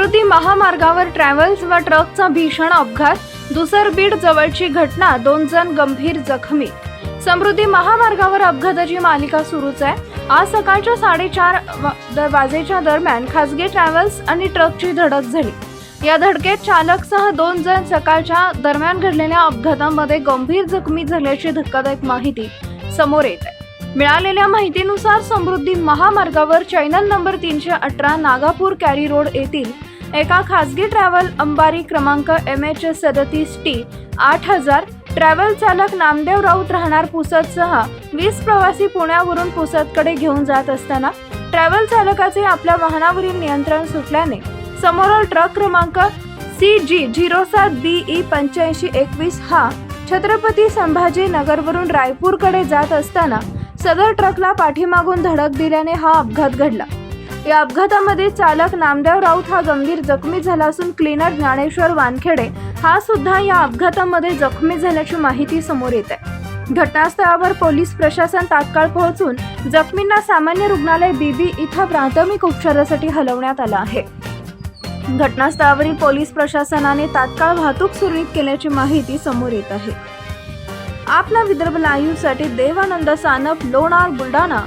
समृद्धी महामार्गावर ट्रॅव्हल्स व ट्रकचा भीषण अपघात दुसर बीड जवळची घटना दोन जण गंभीर जखमी. समृद्धी महामार्गावर अपघाताची मालिका सुरूच आहे. आज सकाळच्या साडेचार वा- वाजेच्या दरम्यान खासगी ट्रॅव्हल्स आणि ट्रकची धडक झाली. या धडकेत चालकसह दोन जण सकाळच्या दरम्यान घडलेल्या अपघातामध्ये गंभीर जखमी झाल्याची धक्कादायक माहिती समोर येत आहे. मिळालेल्या माहितीनुसार समृद्धी महामार्गावर चॅनल नंबर तीनशे अठरा नागापूर कॅरी रोड येथील एका खासगी ट्रॅव्हल अंबारी क्रमांक एम एच सदतीस टी आठ हजार. ट्रॅव्हल चालक नामदेव राऊत राहणार पुसदसह वीस प्रवासी पुण्यावरून पुसदकडे घेऊन जात असताना ट्रॅव्हल चालकाचे आपल्या वाहनावरील नियंत्रण सुटल्याने समोरील ट्रक क्रमांक सी जी झिरो सात बी ई पंच्याऐंशी एकवीस हा छत्रपती संभाजी नगरवरून रायपूरकडे जात असताना सदर ट्रकला पाठीमागून धडक दिल्याने हा अपघात घडला. या अपघातामध्ये चालक नामदेव राऊत हा गंभीर जखमी झाला असून क्लीनर ज्ञानेश्वर वानखेडे हा सुद्धा या अपघातामध्ये जखमी झाल्याची माहिती समोर येत आहे. घटनास्थळावर पोलीस प्रशासन तात्काळ पोहोचून जखमींना सामान्य रुग्णालय बीबी इथं प्राथमिक उपचारासाठी हलवण्यात आलं आहे. घटनास्थळावरील पोलीस प्रशासनाने तात्काळ वाहतूक सुरळीत केल्याची माहिती समोर येत आहे. आपला विदर्भ लाईव्हसाठी देवानंद सानप लोणार बुलढाणा.